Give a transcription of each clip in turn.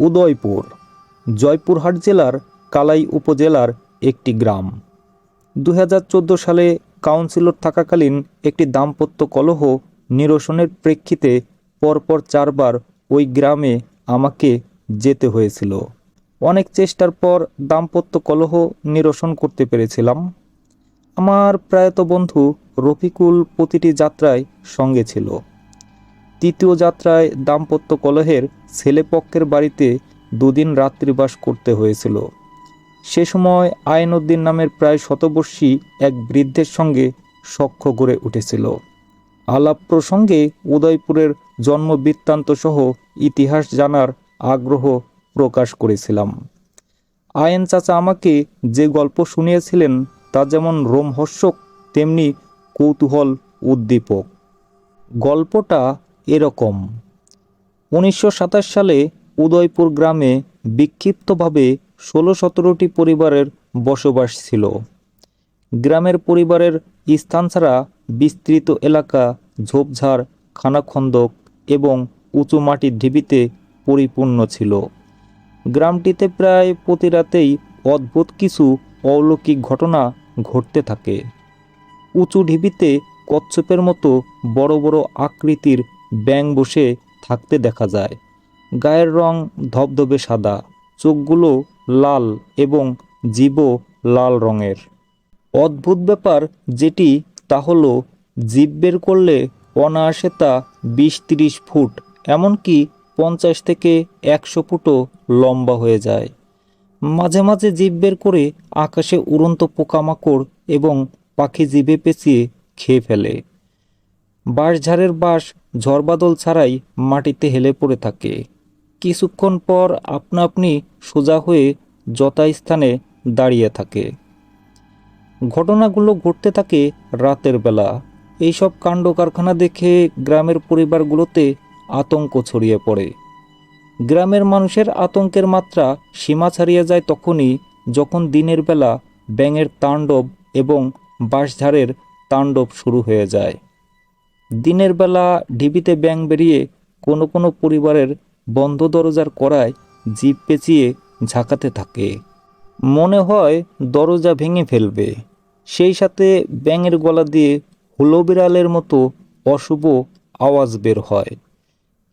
উদয়পুর, জয়পুরহাট জেলার কালাই উপজেলার একটি গ্রাম। দু হাজার চোদ্দ সালে কাউন্সিলর থাকাকালীন একটি দাম্পত্য কলহ নিরসনের প্রেক্ষিতে পরপর চারবার ওই গ্রামে আমাকে যেতে হয়েছিল। অনেক চেষ্টার পর দাম্পত্য কলহ নিরসন করতে পেরেছিলাম। আমার প্রায়ত বন্ধু রফিকুল প্রতিটি যাত্রায় সঙ্গে ছিল। তৃতীয় যাত্রায় দাম্পত্য কলহের ছেলেপক্ষের বাড়িতে দুদিন রাত্রিবাস করতে হয়েছিল। সে সময় আইনউদ্দিন নামের প্রায় শতবর্ষী এক বৃদ্ধের সঙ্গে সখ্য গড়ে উঠেছিল। আলাপ প্রসঙ্গে উদয়পুরের জন্মবৃত্তান্ত সহ ইতিহাস জানার আগ্রহ প্রকাশ করেছিলাম। আয়েন চাচা আমাকে যে গল্প শুনিয়েছিলেন তা যেমন রোমহর্ষক, তেমনি কৌতূহল উদ্দীপক। গল্পটা এরকম। উনিশশো সাতাশ সালে উদয়পুর গ্রামে বিক্ষিপ্তভাবে ষোলো সতেরোটি পরিবারের বসবাস ছিল। গ্রামের পরিবারের স্থান ছাড়া বিস্তৃত এলাকা, ঝোপঝাড়, খানাখন্দক এবং উঁচু মাটির ঢিবিতে পরিপূর্ণ ছিল। গ্রামটিতে প্রায় প্রতি রাতেই অদ্ভুত কিছু অলৌকিক ঘটনা ঘটতে থাকে। উঁচু ঢিবিতে কচ্ছপের মতো বড় বড় আকৃতির ব্যাঙ বসে থাকতে দেখা যায়। গায়ের রং ধবধবে সাদা, চোখগুলো লাল এবং জীবও লাল রঙের। অদ্ভুত ব্যাপার যেটি তা হলো জীব বের করলে অনায়াসে তা বিশ তিরিশ ফুট, এমনকি পঞ্চাশ থেকে একশো ফুটও লম্বা হয়ে যায়। মাঝে মাঝে জীব বের করে আকাশে উড়ন্ত পোকামাকড় এবং পাখি জিভে পেঁচিয়ে খেয়ে ফেলে। বাঁশঝাড়ের বাঁশ ঝড়বাদল ছাড়াই মাটিতে হেলে পড়ে থাকে। কিছুক্ষণ পর আপনা আপনি সোজা হয়ে যথাস্থানে দাঁড়িয়ে থাকে। ঘটনাগুলো ঘটতে থাকে রাতের বেলা। এইসব কাণ্ড কারখানা দেখে গ্রামের পরিবারগুলোতে আতঙ্ক ছড়িয়ে পড়ে। গ্রামের মানুষের আতঙ্কের মাত্রা সীমা ছাড়িয়ে যায় তখনই যখন দিনের বেলা ব্যাঙের তাণ্ডব এবং বাঁশঝাড়ের তাণ্ডব শুরু হয়ে যায়। দিনের বেলা ঢিবিতে ব্যাঙ বেরিয়ে কোনো কোনো পরিবারের বন্ধ দরজার করায় জিভ পেঁচিয়ে ঝাঁকাতে থাকে। মনে হয় দরজা ভেঙে ফেলবে। সেই সাথে ব্যাঙের গলা দিয়ে হুলো বিড়ালের মতো অশুভ আওয়াজ বের হয়।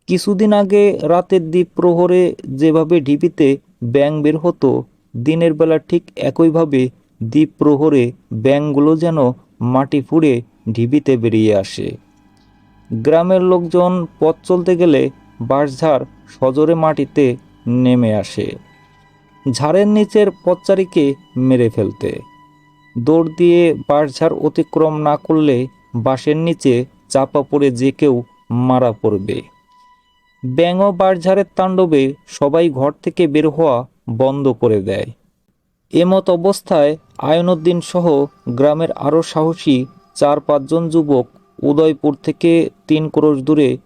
কিছুদিন আগে রাতের দ্বীপ প্রহরে যেভাবে ঢিবিতে ব্যাঙ বের হতো, দিনের বেলা ঠিক একইভাবে দ্বীপ প্রহরে ব্যাঙগুলো যেন মাটি ফুঁড়ে ঢিবিতে বেরিয়ে আসে। গ্রামের লোকজন পথ চলতে গেলে বাঁশঝাড় সজোরে মাটিতে নেমে আসে। ঝাড়ের নিচের পথচারীকে মেরে ফেলতে। দৌড় দিয়ে বাঁশঝাড় অতিক্রম না করলে বাঁশের নিচে চাপা পড়ে যে কেউ মারা পড়বে। ব্যাঙ বাঁশঝাড়ের তাণ্ডবে সবাই ঘর থেকে বের হওয়া বন্ধ করে দেয়। এমত অবস্থায় আয়নুদ্দিন সহ গ্রামের আরও সাহসী চার পাঁচজন যুবক উদয়পুর থেকে তিন ক্রোশ দূরে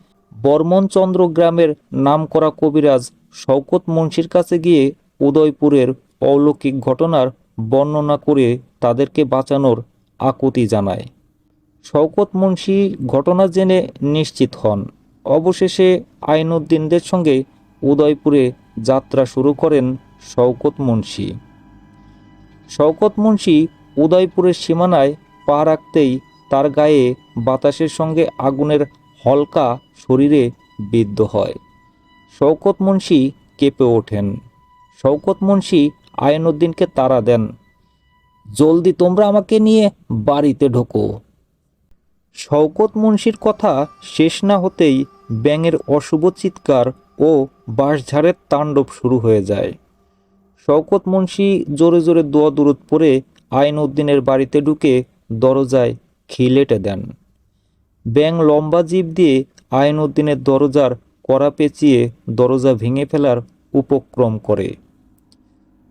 বর্মনচন্দ্র গ্রামের নামকরা কবিরাজ শওকত মুন্সির কাছে গিয়ে উদয়পুরের অলৌকিক ঘটনার বর্ণনা করে তাদেরকে বাঁচানোর আকুতি জানায়। শওকত মুন্সি ঘটনা জেনে নিশ্চিত হন। অবশেষে আইনুদ্দিনদের সঙ্গে উদয়পুরে যাত্রা শুরু করেন শওকত মুন্সি। শওকত মুন্সি উদয়পুরের সীমানায় পা রাখতেই তার গায়ে বাতাসের সঙ্গে আগুনের হলকা শরীরে বিদ্ধ হয়। শওকত মুন্সি কেঁপে ওঠেন। শওকত মুন্সি আয়নউদ্দিনকে তাড়া দেন, জলদি তোমরা আমাকে নিয়ে বাড়িতে ঢোকো। শওকত মুন্সির কথা শেষ না হতেই ব্যাঙের অশুভ চিৎকার ও বাঁশঝাড়ের তাণ্ডব শুরু হয়ে যায়। শওকত মুন্সি জোরে জোরে দোয়া দূরত পরে আইনউদ্দিনের বাড়িতে ঢুকে দরজায় খিলেটে দেন। ব্যাং লম্বা জিভ দিয়ে আইনউদ্দিনের দরজার কড়া পেঁচিয়ে দরজা ভেঙে ফেলার উপক্রম করে।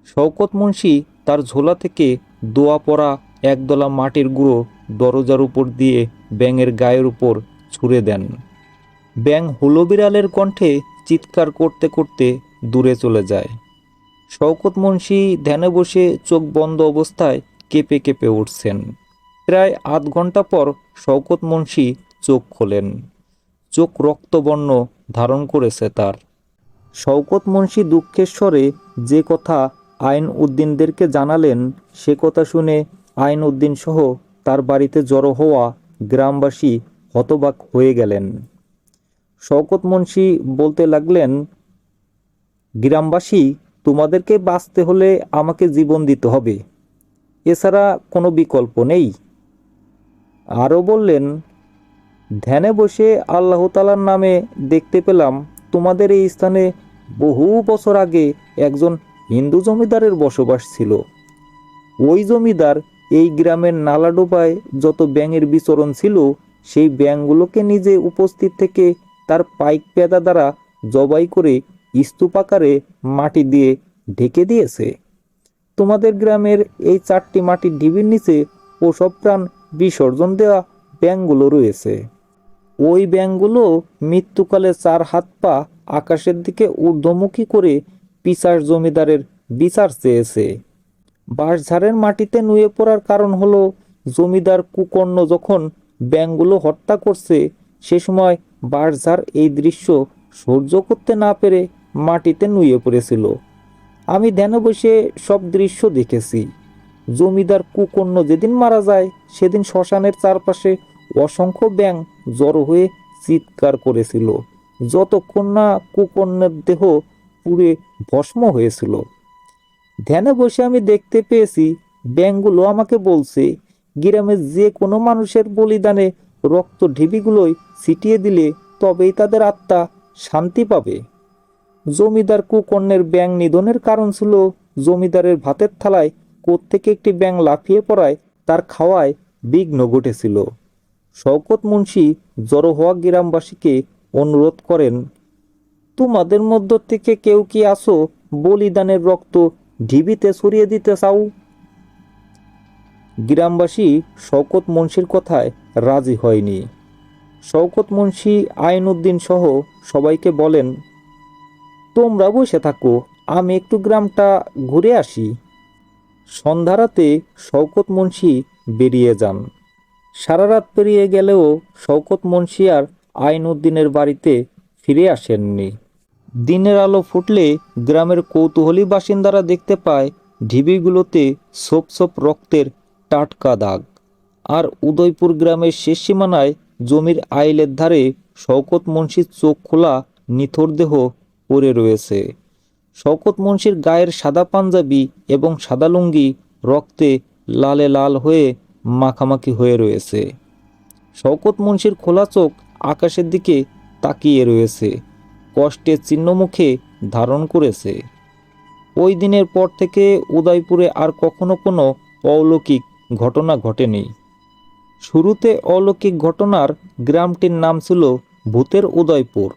শওকত মুন্সি তার ঝোলা থেকে দোয়া পড়া একদলা মাটির গুঁড়ো দরজার উপর দিয়ে ব্যাঙের গায়ের উপর ছুঁড়ে দেন। ব্যাং হুলো বিড়ালের কণ্ঠে চিৎকার করতে করতে দূরে চলে যায়। শওকত মুন্সি ধ্যানে বসে চোখ বন্ধ অবস্থায় কেঁপে কেঁপে উঠছেন। প্রায় আধ ঘণ্টা পর শওকত মুন্সি চোখ খোলেন। চোখ রক্তবর্ণ ধারণ করেছে তার। শওকত মুন্সি দুঃখের স্বরে যে কথা আইন উদ্দিনদেরকে জানালেন, সে কথা শুনে আইন উদ্দিন সহ তার বাড়িতে জড়ো হওয়া গ্রামবাসী হতবাক হয়ে গেলেন। শওকত মুন্সি বলতে লাগলেন, গ্রামবাসী, তোমাদেরকে বাঁচতে হলে আমাকে জীবন দিতে হবে। এছাড়া কোনো বিকল্প নেই। আরও বললেন, ধ্যানে বসে আল্লাহ তালার নামে দেখতে পেলাম তোমাদের এই স্থানে বহু বছর আগে একজন হিন্দু জমিদারের বসবাস ছিল। ওই জমিদার এই গ্রামের নালাডোবায় যত ব্যাঙের বিচরণ ছিল, সেই ব্যাঙগুলোকে নিজে উপস্থিত থেকে তার পাইক পেদা দ্বারা জবাই করে স্তূপাকারে মাটি দিয়ে ঢেকে দিয়েছে। তোমাদের গ্রামের এই চারটি মাটির ঢিবির নিচে ওসব প্রাণ বিসর্জন দেওয়া ব্যাঙগুলো রয়েছে। ওই ব্যাঙগুলো মৃত্যুকালে চার হাত পা আকাশের দিকে ঊর্ধ্বমুখী করে পিসার জমিদারের বিচার চেয়েছে। বাঁশঝাড়ের মাটিতে নুয়ে পড়ার কারণ হলো, জমিদার কুকর্ণ যখন ব্যাঙগুলো হত্যা করছে, সে সময় বাঁশঝাড় এই দৃশ্য সহ্য করতে না পেরে মাটিতে নুয়ে পড়েছিল। আমি ধ্যানে বসে সব দৃশ্য দেখেছি। জমিদার কুকর্ণ যেদিন মারা যায়, সেদিন শ্মশানের চারপাশে অসংখ্য ব্যাং জড়ো হয়ে চিৎকার করেছিল। যতক্ষণ না কুকর্ণের দেহ পুড়ে ভস্ম হয়েছিল। ধ্যানে বসে আমি দেখতে পেয়েছি ব্যাংগুলো আমাকে বলছে, গ্রামের যে কোনো মানুষের বলিদানে রক্ত ঢিবিগুলোই ছিটিয়ে দিলে তবেই তাদের আত্মা শান্তি পাবে। জমিদার কুকর্ণের ব্যাং নিধনের কারণ ছিল, জমিদারের ভাতের থালায় কোত্থেকে একটি ব্যাং লাফিয়ে পড়ায় তার খাওয়ায় বিঘ্ন ঘটেছিল। শওকত মুন্সি জড়ো হওয়া গ্রামবাসীকে অনুরোধ করেন, তোমাদের মধ্য থেকে কেউ কি আসো, বলিদানের রক্ত ঢিবিতে সরিয়ে দিতে চাও? গ্রামবাসী শওকত মুন্সির কথায় রাজি হয়নি। শওকত মুন্সি, আইনউদ্দিন সহ সবাইকে বলেন, তোমরা বসে থাকো, আমি একটু গ্রামটা ঘুরে আসি। সন্ধ্যারাতে শওকত মুন্সি বেরিয়ে যান। সারা রাত পেরিয়ে গেলেও শওকত মুন্সি আর আইনউদ্দিনের বাড়িতে ফিরে আসেননি। দিনের আলো ফুটলে গ্রামের কৌতূহলী বাসিন্দারা দেখতে পায় ঢিবিগুলোতে সোপ সোপ রক্তের টাটকা দাগ। আর উদয়পুর গ্রামের শেষ সীমানায় জমির আইলের ধারে শওকত মুন্সির চোখ খোলা নিথর দেহ পড়ে রয়েছে। শওকত মুন্সির গায়ের সাদা পাঞ্জাবি এবং সাদা লুঙ্গি রক্তে লালে লাল হয়ে মাখামাখি হয়ে রয়েছে। শওকত মুন্সির খোলা চোখ আকাশের দিকে তাকিয়ে রয়েছে কষ্টের চিহ্ন মুখে ধারণ করেছে। ওই দিনের পর থেকে উদয়পুরে আর কখনো কোনো অলৌকিক ঘটনা ঘটেনি। শুরুতে অলৌকিক ঘটনার গ্রামটির নাম ছিল ভূতের উদয়পুর।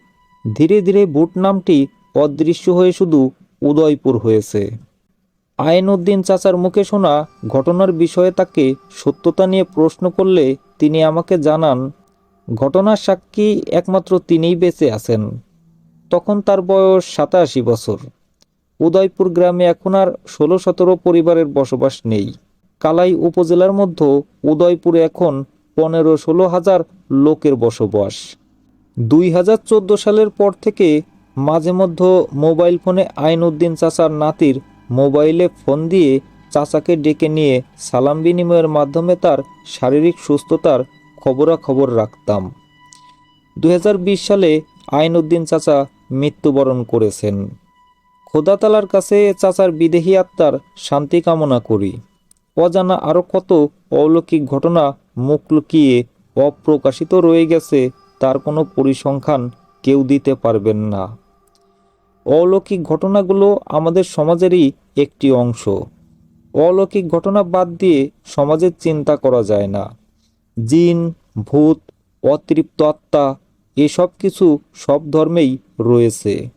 ধীরে ধীরে ভূত নামটি অদৃশ্য হয়ে শুধু উদয়পুর হয়েছে। আইনউদ্দিন চাচার মুখে শোনা ঘটনার বিষয়ে তাকে সত্যতা নিয়ে প্রশ্ন করলে তিনি আমাকে জানান, ঘটনার সাক্ষী একমাত্র তিনিই বেঁচে আছেন। তখন তার বয়স সাতাশি বছর। উদয়পুর গ্রামে এখন আর ষোলো সতেরো পরিবারের বসবাস নেই। কালাই উপজেলার মধ্যে উদয়পুরে এখন পনেরো ষোলো হাজার লোকের বসবাস। দুই হাজার চোদ্দ সালের পর থেকে মাঝে মধ্যে মোবাইল ফোনে আইনউদ্দিন চাচার নাতির মোবাইলে ফোন দিয়ে চাচাকে ডেকে নিয়ে সালাম বিনিময়ের মাধ্যমে তার শারীরিক সুস্থতার খবরাখবর রাখতাম। দু হাজার বিশ সালে আইনউদ্দিন চাচা মৃত্যুবরণ করেছেন। খোদাতালার কাছে চাচার বিদেহী আত্মার শান্তি কামনা করি। অজানা আরও কত অলৌকিক ঘটনা মুখ লুকিয়ে অপ্রকাশিত রয়ে গেছে তার কোনো পরিসংখ্যান কেউ দিতে পারবেন না। অলৌকিক ঘটনাগুলো আমাদের সমাজেরই একটি অংশ। অলৌকিক ঘটনা বাদ দিয়ে সমাজের চিন্তা করা যায় না। জিন, ভূত, অতৃপ্ত আত্মা এসব কিছু সব ধর্মেই রয়েছে।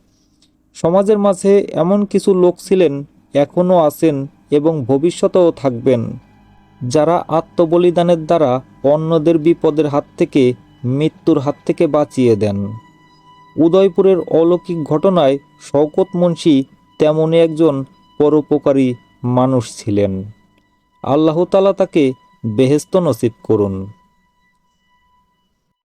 সমাজের মাঝে এমন কিছু লোক ছিলেন, এখনও আছেন এবং ভবিষ্যতেও থাকবেন, যারা আত্মবলিদানের দ্বারা অন্যদের বিপদের হাত থেকে, মৃত্যুর হাত থেকে বাঁচিয়ে দেন। উদয়পুরের অলৌকিক ঘটনায় শওকত মুন্সি তেমনই একজন পরোপকারী মানুষ ছিলেন। আল্লাহতালা তাকে বেহেস্ত নসিব করুন।